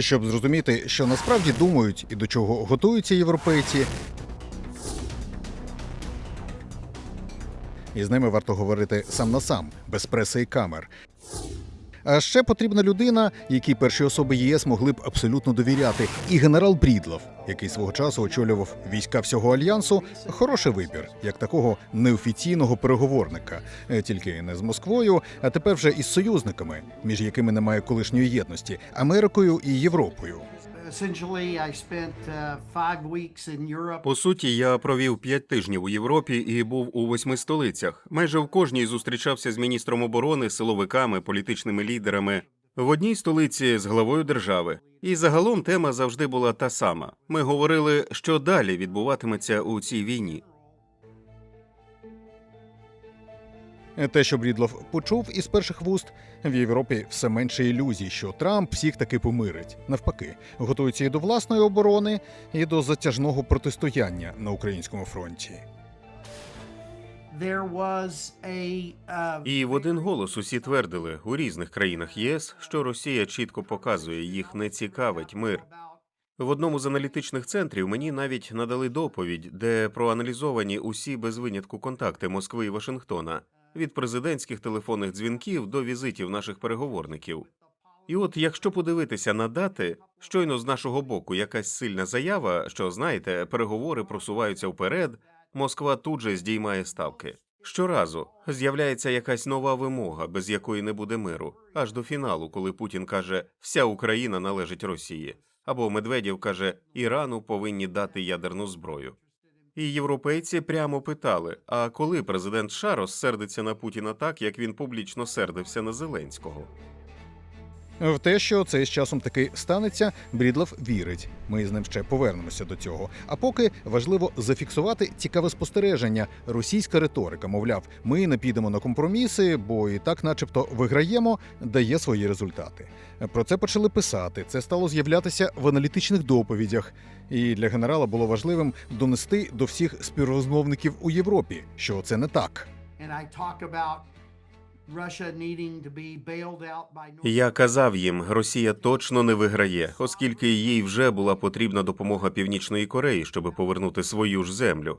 щоб зрозуміти, що насправді думають і до чого готуються європейці. І з ними варто говорити сам на сам, без преси і камер. А ще потрібна людина, якій перші особи ЄС могли б абсолютно довіряти. І генерал Брідлов, який свого часу очолював війська всього альянсу, хороший вибір, як такого неофіційного переговорника, Е, тільки не з Москвою, а тепер вже із союзниками, між якими немає колишньої єдності Америкою і Європою. Uh. По суті, я провів п'ять тижнів у Європі і був у восьми столицях. Майже в кожній зустрічався з міністром оборони, силовиками, політичними лідерами. В одній столиці з главою держави. І загалом тема завжди була та сама. Ми говорили, що далі відбуватиметься у цій війні. Те, що Брідлов почув із перших вуст, в Європі все менше ілюзій, що Трамп всіх таки помирить. Навпаки, готується і до власної оборони, і до затяжного протистояння на українському фронті. Uh, І в один голос усі твердили у різних країнах ЄС, що Росія чітко показує, їх не цікавить мир. В одному з аналітичних центрів мені навіть надали доповідь, де проаналізовані усі без винятку контакти Москви і Вашингтона від президентських телефонних дзвінків до візитів наших переговорників. І от, якщо подивитися на дати, щойно з нашого боку якась сильна заява, що знаєте, переговори просуваються вперед, Москва тут же здіймає ставки. Щоразу з'являється якась нова вимога, без якої не буде миру, аж до фіналу, коли Путін каже, вся Україна належить Росії, або Медведєв каже, Ірану повинні дати ядерну зброю. І європейці прямо питали: а коли президент США розсердиться на Путіна так, як він публічно сердився на Зеленського? В те, що це з часом таки станеться, Брідлов вірить. Ми з ним ще повернемося до цього. А поки важливо зафіксувати цікаве спостереження. Російська риторика, мовляв, ми не підемо на компроміси, бо і так, начебто, виграємо, дає свої результати. Про це почали писати. Це стало з'являтися в аналітичних доповідях. І для генерала було важливим донести до всіх співрозмовників у Європі, що це не так. Я казав їм, Росія точно не виграє, оскільки їй вже була потрібна допомога Північної Кореї, щоб повернути свою ж землю.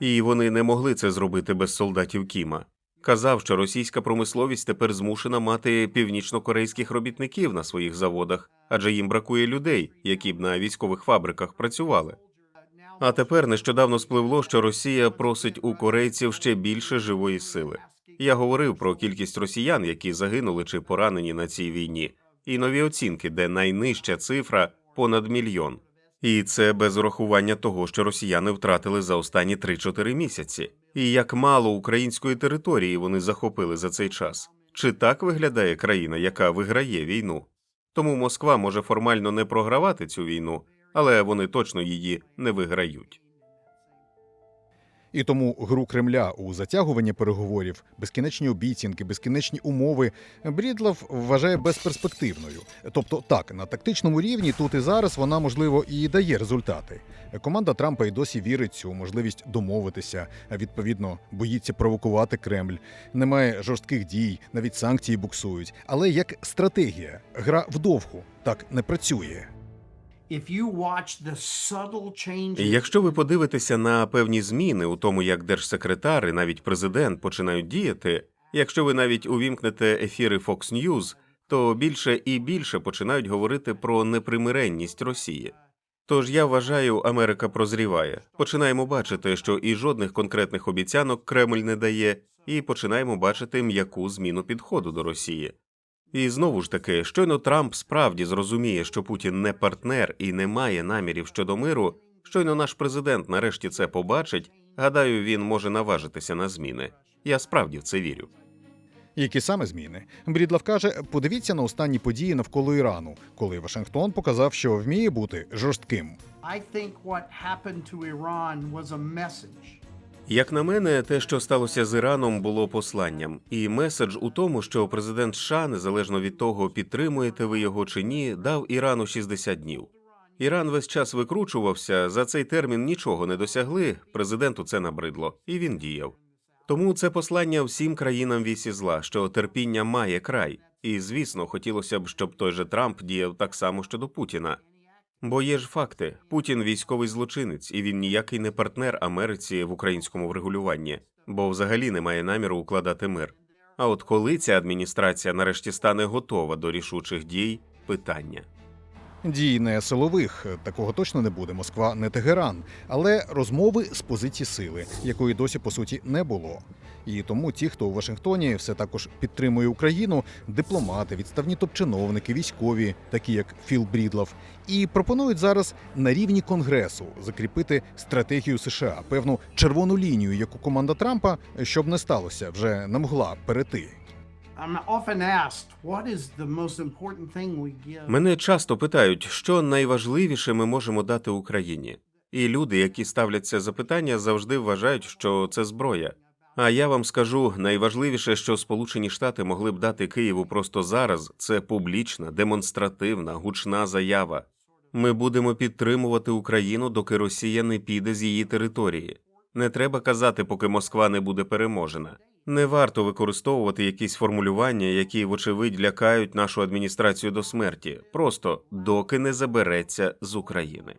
І вони не могли це зробити без солдатів Кіма. Казав, що російська промисловість тепер змушена мати північнокорейських робітників на своїх заводах, адже їм бракує людей, які б на військових фабриках працювали. А тепер нещодавно спливло, що Росія просить у корейців ще більше живої сили. Я говорив про кількість росіян, які загинули чи поранені на цій війні, і нові оцінки, де найнижча цифра понад мільйон. І це без урахування того, що росіяни втратили за останні 3-4 місяці, і як мало української території вони захопили за цей час. Чи так виглядає країна, яка виграє війну? Тому Москва може формально не програвати цю війну, але вони точно її не виграють. І тому гру Кремля у затягуванні переговорів, безкінечні обіцянки, безкінечні умови Брідлов вважає безперспективною. Тобто, так на тактичному рівні тут і зараз вона можливо і дає результати. Команда Трампа й досі вірить цю можливість домовитися. а Відповідно, боїться провокувати Кремль. Немає жорстких дій, навіть санкції буксують. Але як стратегія, гра вдовгу так не працює. Якщо ви подивитеся на певні зміни у тому, як держсекретар і навіть президент починають діяти, якщо ви навіть увімкнете ефіри Fox News, то більше і більше починають говорити про непримиренність Росії. Тож я вважаю, Америка прозріває. Починаємо бачити, що і жодних конкретних обіцянок Кремль не дає, і починаємо бачити м'яку зміну підходу до Росії. І знову ж таки, щойно Трамп справді зрозуміє, що Путін не партнер і не має намірів щодо миру. Щойно наш президент нарешті це побачить. Гадаю, він може наважитися на зміни. Я справді в це вірю. Які саме зміни? Брідлов каже: подивіться на останні події навколо Ірану, коли Вашингтон показав, що вміє бути жорстким. I think what happened to Iran was a message. Як на мене, те, що сталося з Іраном, було посланням, і меседж у тому, що президент США, незалежно від того, підтримуєте ви його чи ні, дав Ірану 60 днів. Іран весь час викручувався, за цей термін нічого не досягли. Президенту це набридло, і він діяв. Тому це послання всім країнам вісі зла, що терпіння має край. І звісно, хотілося б, щоб той же Трамп діяв так само щодо Путіна. Бо є ж факти: Путін військовий злочинець, і він ніякий не партнер Америці в українському врегулюванні, бо взагалі не має наміру укладати мир. А от коли ця адміністрація нарешті стане готова до рішучих дій, питання. Дій не силових, такого точно не буде. Москва не Тегеран, але розмови з позиції сили, якої досі по суті не було. І тому ті, хто у Вашингтоні все також підтримує Україну, дипломати, відставні топ-чиновники, військові, такі як Філ Брідлов, і пропонують зараз на рівні конгресу закріпити стратегію США, певну червону лінію, яку команда Трампа, щоб не сталося, вже не могла перейти. Мене часто питають, що найважливіше ми можемо дати Україні. І люди, які ставлять це запитання, завжди вважають, що це зброя. А я вам скажу, найважливіше, що Сполучені Штати могли б дати Києву просто зараз, це публічна, демонстративна, гучна заява. Ми будемо підтримувати Україну, доки Росія не піде з її території. Не треба казати, поки Москва не буде переможена. Не варто використовувати якісь формулювання, які, вочевидь, лякають нашу адміністрацію до смерті, просто доки не забереться з України.